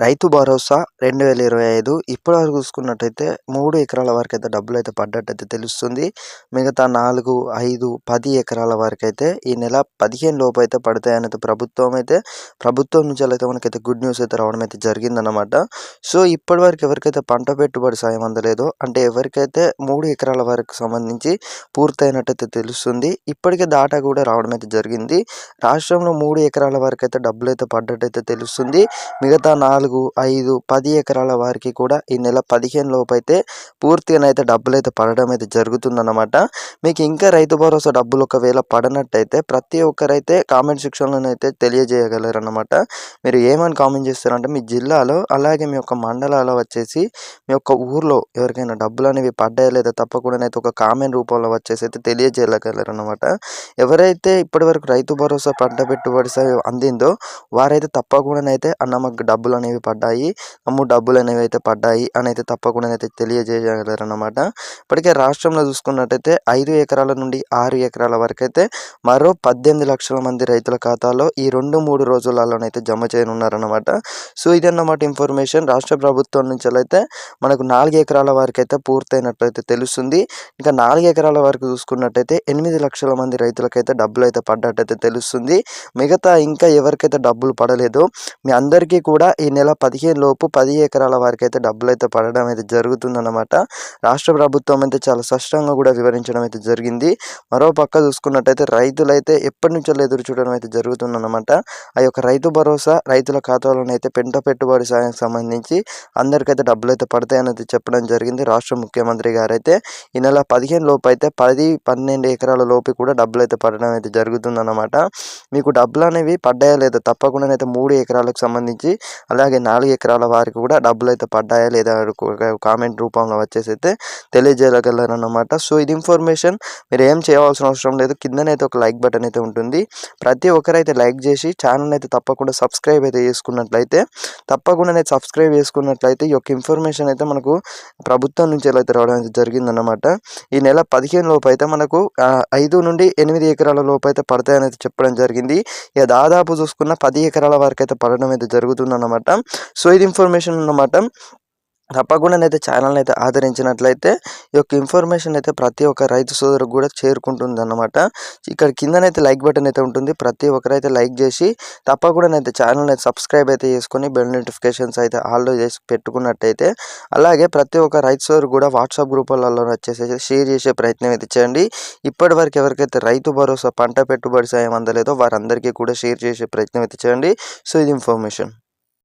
Rythu Bharosa రెండు వేల ఇరవై ఐదు ఇప్పటి వరకు చూసుకున్నట్టయితే మూడు ఎకరాల వరకు అయితే డబ్బులు అయితే పడ్డట్టయితే తెలుస్తుంది. మిగతా నాలుగు ఐదు పది ఎకరాల వరకు అయితే ఈ నెల పదిహేను లోపు అయితే పడతాయని అయితే ప్రభుత్వం అయితే ప్రభుత్వం నుంచి అయితే మనకైతే గుడ్ న్యూస్ అయితే రావడం అయితే జరిగిందనమాట సో ఇప్పటి వరకు ఎవరికైతే పంట పెట్టుబడి సాయం అందలేదో అంటే ఎవరికైతే మూడు ఎకరాల వరకు సంబంధించి పూర్తయినట్టయితే తెలుస్తుంది ఇప్పటికే దాటా కూడా రావడం అయితే జరిగింది. రాష్ట్రంలో మూడు ఎకరాల వరకు అయితే డబ్బులు అయితే పడ్డట్టయితే తెలుస్తుంది. మిగతా నాలుగు నాలుగు ఐదు పది ఎకరాల వారికి కూడా ఈ నెల పదిహేను లోపు అయితే పూర్తిగా అయితే డబ్బులు అయితే పడడం అయితే జరుగుతుందన్నమాట. మీకు ఇంకా రైతు భరోసా డబ్బులు ఒకవేళ పడనట్టయితే ప్రతి ఒక్కరైతే కామెంట్ సెక్షన్లో అయితే తెలియజేయగలరు అనమాట మీరు ఏమని కామెంట్ చేస్తారంటే మీ జిల్లాలో అలాగే మీ యొక్క మండలాలో వచ్చేసి మీ యొక్క ఊర్లో ఎవరికైనా డబ్బులు అనేవి పడ్డాయో లేదా తప్పకుండా అయితే ఒక కామెంట్ రూపంలో వచ్చేసి అయితే తెలియజేయగలరన్నమాట. ఎవరైతే ఇప్పటివరకు రైతు భరోసా పంట పెట్టుబడి అందిందో వారైతే తప్పకుండా అయితే అన్న మాకు డబ్బులు అనేవి పడ్డాయి. అమ్ము! డబ్బులు అనేవి అయితే పడ్డాయి అని అయితే తప్పకుండా అయితే తెలియజేయగలరన్నమాట. ఇప్పటికే రాష్ట్రంలో చూసుకున్నట్టయితే ఐదు ఎకరాల నుండి ఆరు ఎకరాల వరకు అయితే మరో పద్దెనిమిది లక్షల మంది రైతుల ఖాతాలో ఈ రెండు మూడు రోజులలోనైతే జమ చేయనున్నారన్నమాట. సో ఇదన్నమాట ఇన్ఫర్మేషన్. రాష్ట్ర ప్రభుత్వం నుంచి అయితే మనకు నాలుగు ఎకరాల వరకు అయితే పూర్తయినట్లయితే తెలుస్తుంది. ఇంకా నాలుగు ఎకరాల వరకు చూసుకున్నట్టయితే ఎనిమిది లక్షల మంది రైతులకైతే డబ్బులు అయితే పడ్డట్టయితే తెలుస్తుంది. మిగతా ఇంకా ఎవరికైతే డబ్బులు పడలేదో మీ అందరికీ కూడా ఈ నెల పదిహేను లోపు పది ఎకరాల వారికి అయితే డబ్బులు అయితే పడడం అయితే జరుగుతుందన్నమాట. రాష్ట్ర ప్రభుత్వం అయితే చాలా స్పష్టంగా కూడా వివరించడం అయితే జరిగింది. మరో పక్క చూసుకున్నట్టయితే రైతులైతే ఎప్పటి నుంచో ఎదురు చూడడం అయితే జరుగుతుందన్నమాట. ఆ యొక్క రైతు భరోసా రైతుల ఖాతాలోనైతే పెంట పెట్టుబడి సాయం సంబంధించి అందరికైతే డబ్బులు అయితే పడతాయనేది చెప్పడం జరిగింది. రాష్ట్ర ముఖ్యమంత్రి గారు అయితే ఈ నెల పదిహేను లోపు అయితే పది పన్నెండు ఎకరాల లోపు కూడా డబ్బులు అయితే పడడం అయితే జరుగుతుందన్నమాట. మీకు డబ్బులు అనేవి పడ్డాయా లేదా తప్పకుండా అయితే మూడు ఎకరాలకు సంబంధించి అలాగే నాలుగు ఎకరాల వారికి కూడా డబ్బులు అయితే పడ్డాయా లేదా కామెంట్ రూపంలో వచ్చేసి అయితే తెలియజేయగలరన్నమాట. సో ఇది ఇన్ఫర్మేషన్. మీరు ఏం చేయవలసిన అవసరం లేదు. కిందనైతే ఒక లైక్ బటన్ అయితే ఉంటుంది. ప్రతి ఒక్కరైతే లైక్ చేసి ఛానల్ అయితే తప్పకుండా సబ్స్క్రైబ్ అయితే చేసుకున్నట్లయితే తప్పకుండా అయితే సబ్స్క్రైబ్ చేసుకున్నట్లయితే ఈ యొక్క ఇన్ఫర్మేషన్ అయితే మనకు ప్రభుత్వం నుంచి ఎలా అయితే రావడం అయితే జరిగిందన్నమాట. ఈ నెల పదిహేను లోపు అయితే మనకు ఐదు నుండి ఎనిమిది ఎకరాల లోపు అయితే పడతాయని అయితే చెప్పడం జరిగింది. ఇక దాదాపు చూసుకున్న పది ఎకరాల వరకు అయితే పడడం అయితే జరుగుతుందన్నమాట. సో ఇది ఇన్ఫర్మేషన్ అన్నమాట. తప్పకుండా అయితే ఛానల్ని అయితే ఆదరించినట్లయితే ఈ యొక్క ఇన్ఫర్మేషన్ అయితే ప్రతి ఒక్క రైతు సోదరుకు కూడా చేరుకుంటుంది అన్నమాట ఇక్కడ కిందనైతే లైక్ బటన్ అయితే ఉంటుంది. ప్రతి ఒక్కరైతే లైక్ చేసి తప్పకుండా అయితే ఛానల్ అయితే సబ్స్క్రైబ్ అయితే చేసుకొని బెల్ నోటిఫికేషన్స్ అయితే ఆల్రెడీ చేసి పెట్టుకున్నట్టయితే అలాగే ప్రతి ఒక్క రైతు సోదరు కూడా వాట్సాప్ గ్రూపులలో వచ్చేసి షేర్ చేసే ప్రయత్నం అయితే చేయండి. ఇప్పటి వరకు ఎవరికైతే రైతు భరోసా పంట పెట్టుబడి సాయం అందలేదో వారందరికీ కూడా షేర్ చేసే ప్రయత్నం అయితే చేయండి. సో ఇది ఇన్ఫర్మేషన్